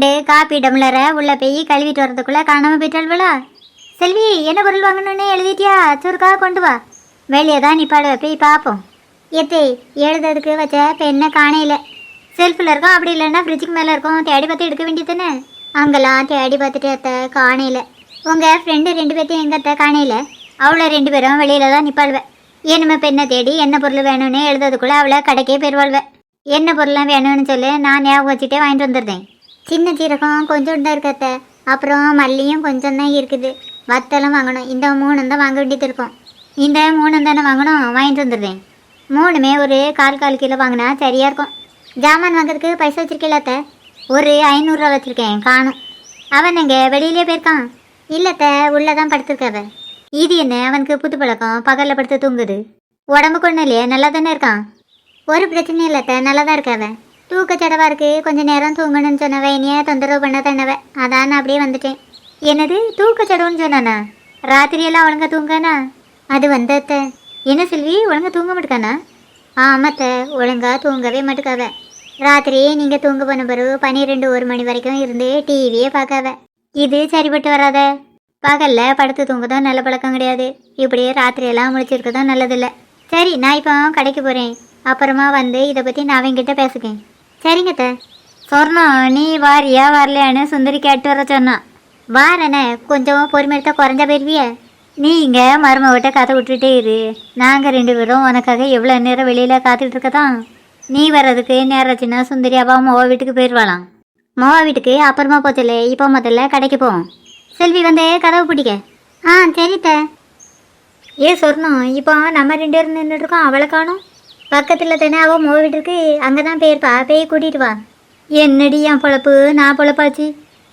ரெண்டு காப்பி டம்ளரை உள்ள போய் கழுவிட்டு வரதுக்குள்ள காணாம போயிட்டாள்வளா? செல்வி என்ன பொருள் வாங்கணும்னு எழுதிட்டியா? சுருக்கா கொண்டு வா. வெளியே தான் நிப்பாடு போய் பார்ப்போம் எத்தே எழுதுறதுக்கு வச்ச பெண்ணை காணையில செல்ஃபில் இருக்கும் அப்படி இல்லைன்னா ஃப்ரிட்ஜுக்கு மேலே இருக்கும். தேடி பார்த்து எடுக்க வேண்டியதுன்னு அங்கெல்லாம் தேடி பார்த்துட்டு அத்தை காணையில உங்கள் ஃப்ரெண்டு ரெண்டு பேர்த்தையும் எங்கள் அத்தை காணையில அவளை ரெண்டு பேரும் வெளியில தான் நிப்பாள்வேன் என்னமே பெண்ணை தேடி என்ன பொருள் வேணும்னு எழுதுறதுக்குள்ளே அவளை கடைக்கே பெறுவாள்வேன் என்ன பொருள்லாம் வேணும்னு சொல்லி நான் ஞாபகம் வச்சுட்டே வாங்கிட்டு வந்துடுறேன். சின்ன சீரகம் கொஞ்சம் தான் இருக்கத்த அப்புறம் மல்லியும் கொஞ்சம் தான் இருக்குது. வத்தலும் வாங்கணும். இந்த மூணு தான் வாங்க வேண்டியது இருக்கும். இந்த மூணு தானே வாங்கணும்? வாங்கிட்டு வந்துடுறேன் மூணுமே ஒரு கால் கால் கிலோ வாங்கினா சரியாக இருக்கும். ஜாமான் வாங்குறதுக்கு பைசா வச்சிருக்கல ஒரு ஐநூறுரூவா வச்சுருக்கேன். காணும். அவன் எங்கே? வெளியிலே போயிருக்கான். இல்லத்த உள்ளே தான் படுத்திருக்காவ. இது என்ன? அவனுக்கு புது பழக்கம்? பகலில் படுத்து தூங்குது. உடம்புக்கு ஒன்றும் இல்லையே? நல்லா தானே இருக்கான்? ஒரு பிரச்சனையும் இல்லத்த நல்லா தான் இருக்காவ தூக்கச்சடவா இருக்கு கொஞ்ச நேரம் தூங்கணும்னு சொன்னவன் என்னைய தொந்தரவு பண்ண தானவ அதான் நான் அப்படியே வந்துட்டேன். என்னது? தூக்கச்சடவுன்னு சொன்னானா? ராத்திரியெல்லாம் ஒழுங்கா தூங்கானா? அது வந்தத்த என்ன செல்வி ஒழுங்கா தூங்க மாட்டுக்கானா? ஆமாத்த ஒழுங்கா தூங்கவே மாட்டுக்காவ. ராத்திரி நீங்கள் தூங்க போன பிறகு பன்னிரெண்டு ஒரு மணி வரைக்கும் இருந்து டிவியே பார்க்காவ. இது சரிப்பட்டு வராத. பகல்ல படுத்து தூங்குறதும் நல்ல பழக்கம் கிடையாது. இப்படியே ராத்திரியெல்லாம் முழிச்சிருக்கதும் நல்லதில்லை. சரி நான் இப்போ கடைக்கு போகிறேன் அப்புறமா வந்து இதை பற்றி நான் அவங்கிட்ட பேசுகிறேன். சரிங்க அத்தை. சொர்ணம் நீ வாரியா வரலையான்னு சுந்தரி கேட்டு வர சொன்னான் வாரண்ணே கொஞ்சம் பொறுமையெடுத்தா குறைஞ்சா போயிருவிய? நீ இங்கே மருமகிட்ட கதை விட்டுட்டே இரு. நாங்கள் ரெண்டு பேரும் உனக்காக எவ்வளோ நேரம் வெளியில் காத்துட்டு இருக்கதான்? நீ வர்றதுக்கு நேராச்சுன்னா சுந்தரி அப்பா மோவா வீட்டுக்கு போயிடுவாளாம் மோவா வீட்டுக்கு அப்புறமா போச்சல இப்போ முதல்ல கடைக்கு போவோம். செல்வி வந்து கதவு பிடிக்க. ஆ சரித்த ஏ சொர்ணம் இப்போ நம்ம ரெண்டு பேரும் நின்றுட்டு அவளை காணும். பக்கத்தில் தானே அவள் மோவ வீட்டுக்கு அங்கே தான் போயிருப்பா. போய் கூட்டிகிட்டு வா. என்னடி என் பொழப்பு? நான் பொழப்பாச்சு.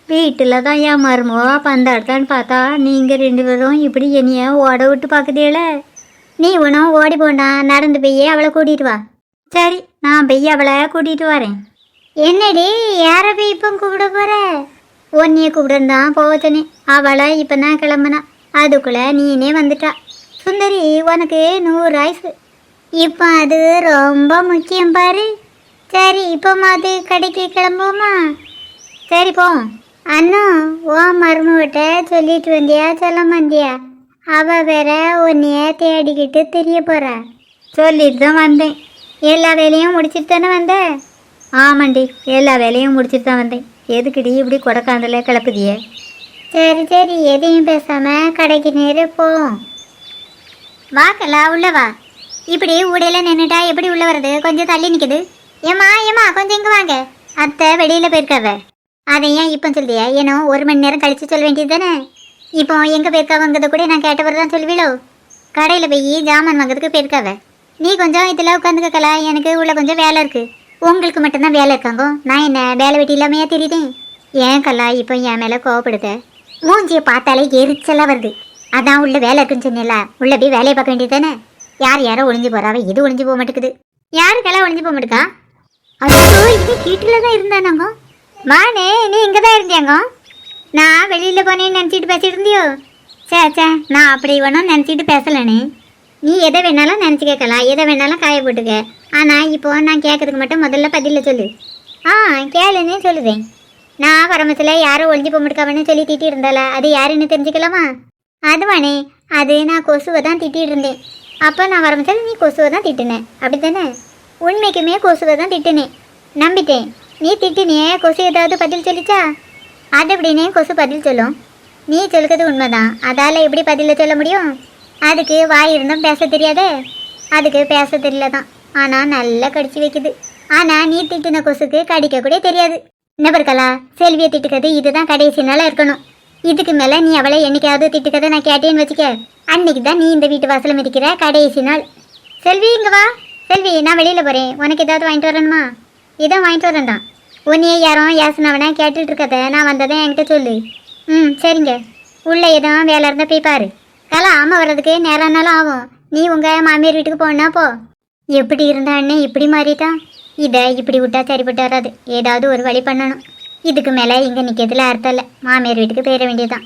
வீட்டில் தான் என் மருமோ பந்தாடுதான்னு பார்த்தா நீங்கள் ரெண்டு பேரும் இப்படி என்னைய ஓட விட்டு பார்க்குதேல? நீ உனவும் ஓடி போண்டா நடந்து போய் அவளை கூட்டிகிட்டு வா. சரி நான் போய் அவளை கூட்டிகிட்டு வரேன். என்னடி யாரை போய் இப்போ கூப்பிட போகிற உன்னைய கூப்பிடன்னு தான் போவச்சனே அவளை இப்போ தான் கிளம்புனா. அதுக்குள்ளே நீனே வந்துட்டா. சுந்தரி உனக்கு நூறு ஆயுசு இப்போ அது ரொம்ப முக்கியம் பாரு. சரி இப்போ அது கடைக்கு கிளம்புவோமா? சரி போ. அண்ணா ஓ மருமகிட்ட சொல்லிட்டு வந்தியா சொல்ல மாந்தியா அவ வேற உன்னைய தேடிக்கிட்டு தெரிய போறா. சொல்லிட்டு தான் வந்தேன். எல்லா வேலையும் முடிச்சிட்டு தானே வந்தேன் ஆமாண்டி எல்லா வேலையும் முடிச்சிட்டு தான் வந்தேன். எதுக்குடி இப்படி கொடக்காந்தல கிளப்புதிய? சரி சரி எதையும் பேசாம கடைக்கு நேரு போ. வாக்கலா உள்ள வா. இப்படி ஊடையில நின்றுட்டா எப்படி உள்ள வர்றது? கொஞ்சம் தள்ளி நிக்குது. ஏமா ஏமா கொஞ்சம் இங்க வாங்க. அத்தை வெளியில போயிருக்காவ. அதை ஏன் இப்போ சொல்லியா ஏனோ ஒரு மணி நேரம் கழிச்சு சொல்ல வேண்டியது தானே? இப்போ எங்க போயிருக்காவங்கிறத கூட நான் கேட்டவர் தான் சொல்லுவீளோ? கடையில் போய் ஜாமான் வாங்குறதுக்கு போயிருக்காவ. நீ கொஞ்சம் இதில் உட்காந்துக்கலாம் எனக்கு உள்ள கொஞ்சம் வேலை இருக்கு. உங்களுக்கு மட்டும்தான் வேலை இருக்காங்க. நான் என்ன வேலை வெட்டி இல்லாமையா தெரியுதேன் ஏன் கல்லா இப்போ என் மேலே கோவப்படுத? மூஞ்சியை பார்த்தாலே எரிச்சலாக வருது. அதான் உள்ள வேலை இருக்குன்னு சொன்னீங்களா உள்ள போய் வேலையை பார்க்க வேண்டியது தானே? யார் யாரோ ஒளிஞ்சு போறாவே இது ஒளிஞ்சு போக மாட்டேங்குது. யாருக்கெல்லாம் ஒளிஞ்சு போக மாட்டேக்கா அது இது வீட்டில் தான் இருந்தானாங்க. மானே நீ இங்கே தான் இருந்தியாங்க? நான் வெளியில் போனேன்னு நினச்சிட்டு பேசிட்டு இருந்தியோ? சே சே நான் அப்படி ஒன்றும் நினச்சிட்டு பேசலனே. நீ எதை வேணாலும் நினச்சி கேட்கலாம் எதை வேணாலும் காய போட்டுக்க. ஆனால் இப்போ நான் கேட்கறதுக்கு மட்டும் முதல்ல பதிலில் சொல்லு. ஆ கேளுன்னே சொல்லுதேன். நான் பரமத்தில் யாரும் ஒளிஞ்சு போக முடிக்காமன்னு சொல்லி திட்டி இருந்தால அது யாருன்னு தெரிஞ்சுக்கலாமா? அதுவானே அது நான் கொசுவை தான் திட்டிகிட்டு இருந்தேன். அப்போ நான் வரமத்தில் நீ கொசுவை தான் திட்டினேன் அப்படி தானே உண்மைக்குமே கொசுவை தான் திட்டினேன் நம்பிட்டேன். நீ திட்டினியே? கொசு ஏதாவது பதில் சொல்லிச்சா? அது எப்படின்னே கொசு பதில் சொல்லும். நீ சொல்கிறது உண்மைதான். அதால் எப்படி பதில சொல்ல முடியும்? அதுக்கு வாய் இருந்தும் பேச தெரியாதே? அதுக்கு பேச தெரியல தான். ஆனால் நல்லா கடிச்சு வைக்குது. ஆனால் நீ திட்டின கொசுக்கு கடிக்க கூட தெரியாது. நபர்களா செல்வியை திட்டுக்கிறது இதுதான் கடைசி நாளாக இருக்கணும். இதுக்கு மேலே நீ அவளை என்னைக்காவது திட்டுக்கதை நான் கேட்டேன்னு வச்சுக்க. அன்னைக்கு தான் நீ இந்த வீட்டு வாசலும் இருக்கிற கடைசி நாள். செல்வி இங்க வா. செல்வி நான் வெளியில் போகிறேன் உனக்கு ஏதாவது வாங்கிட்டு வரணுமா? இதான் வாங்கிட்டு வரேன்டான் உன்னையே யாரும் யாசனவனா கேட்டுட்டு இருக்கத நான் வந்ததை என்கிட்ட சொல்லு. ம் சரிங்க. உள்ள எதுவும் வேலை இருந்தால் போய் பாரு. கலா ஆமாம் வர்றதுக்கு நேரம்னாலும் ஆகும். நீ உங்கள் மாமியார் வீட்டுக்கு போனா போ. எப்படி இருந்தா அண்ணே இப்படி மாறிட்டான் இதை இப்படி விட்டா சரிப்பட்டு வராது. ஏதாவது ஒரு வழி பண்ணணும். இதுக்கு மேலே இங்கே நிற்கிறதுல அர்த்தம் இல்லை. மாமியார் வீட்டுக்கு போயிட வேண்டியதுதான்.